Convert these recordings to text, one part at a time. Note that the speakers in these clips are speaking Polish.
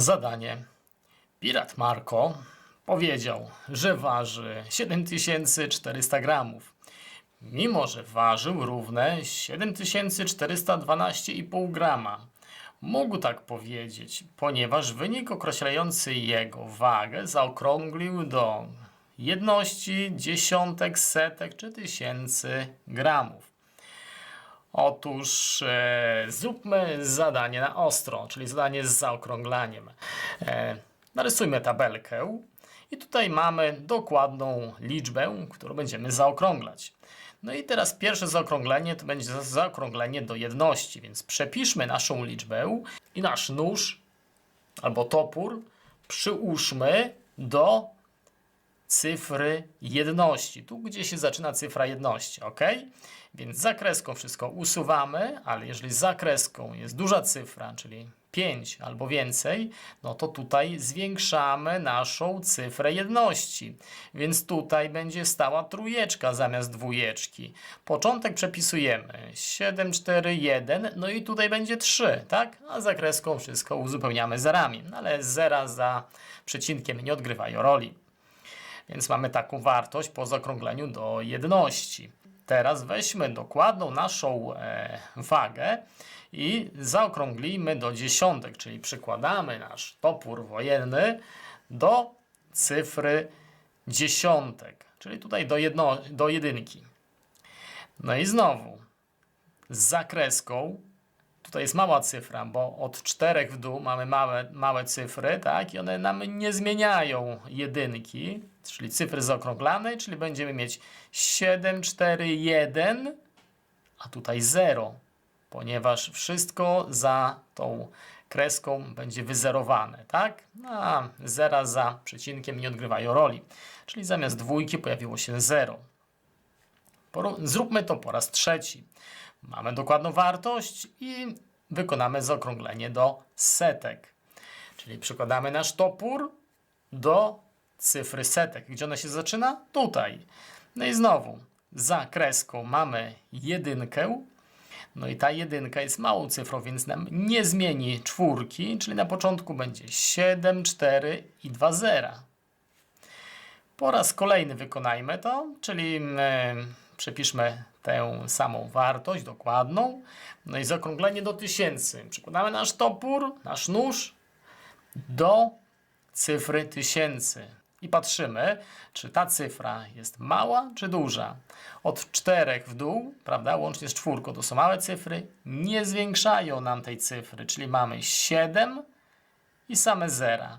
Zadanie. Pirat Marko powiedział, że waży 7400 gramów. Mimo, że ważył równe 7412,5 grama. Mógł tak powiedzieć, ponieważ wynik określający jego wagę zaokrąglił do jedności, dziesiątek, setek czy tysięcy gramów. Otóż e, zróbmy zadanie na ostro, czyli zadanie z zaokrąglaniem. E, narysujmy tabelkę i tutaj mamy dokładną liczbę, którą będziemy zaokrąglać. No i teraz pierwsze zaokrąglenie to będzie za- zaokrąglenie do jedności, więc przepiszmy naszą liczbę i nasz nóż albo topór przyłóżmy do cyfry jedności. Tu, gdzie się zaczyna cyfra jedności, ok? Więc za kreską wszystko usuwamy, ale jeżeli za kreską jest duża cyfra, czyli 5 albo więcej, no to tutaj zwiększamy naszą cyfrę jedności. Więc tutaj będzie stała trójeczka zamiast dwójeczki. Początek przepisujemy 7, 4, 1, no i tutaj będzie 3, tak? A za kreską wszystko uzupełniamy zerami. No ale zera za przecinkiem nie odgrywają roli. Więc mamy taką wartość po zaokrągleniu do jedności. Teraz weźmy dokładną naszą e, wagę i zaokrąglimy do dziesiątek, czyli przykładamy nasz topór wojenny do cyfry dziesiątek, czyli tutaj do, jedno, do jedynki. No i znowu z zakreską Tutaj jest mała cyfra, bo od czterech w dół mamy małe, małe cyfry, tak? I one nam nie zmieniają jedynki, czyli cyfry zaokrąglanej, czyli będziemy mieć 7, 4, 1, a tutaj 0, ponieważ wszystko za tą kreską będzie wyzerowane, tak? A zera za przecinkiem nie odgrywają roli, czyli zamiast dwójki pojawiło się 0. Zróbmy to po raz trzeci. Mamy dokładną wartość i wykonamy zaokrąglenie do setek. Czyli przykładamy nasz topór do cyfry setek. Gdzie ona się zaczyna? Tutaj. No i znowu za kreską mamy jedynkę. No i ta jedynka jest małą cyfrą, więc nam nie zmieni czwórki, czyli na początku będzie 7, 4 i 2 zera. Po raz kolejny wykonajmy to, czyli przepiszmy tę samą wartość dokładną. No i zaokrąglenie do tysięcy. Przykładamy nasz topór, nasz nóż do cyfry tysięcy. I patrzymy, czy ta cyfra jest mała czy duża. Od czterech w dół, prawda, łącznie z czwórką, to są małe cyfry, nie zwiększają nam tej cyfry, czyli mamy 7 i same zera.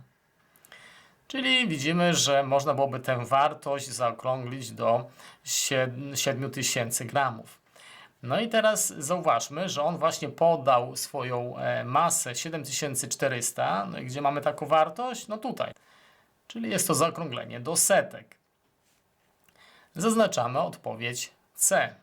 Czyli widzimy, że można byłoby tę wartość zaokrąglić do 7000 gramów. No i teraz zauważmy, że on właśnie podał swoją e, masę 7400, no i gdzie mamy taką wartość? No tutaj. Czyli jest to zaokrąglenie do setek. Zaznaczamy odpowiedź C.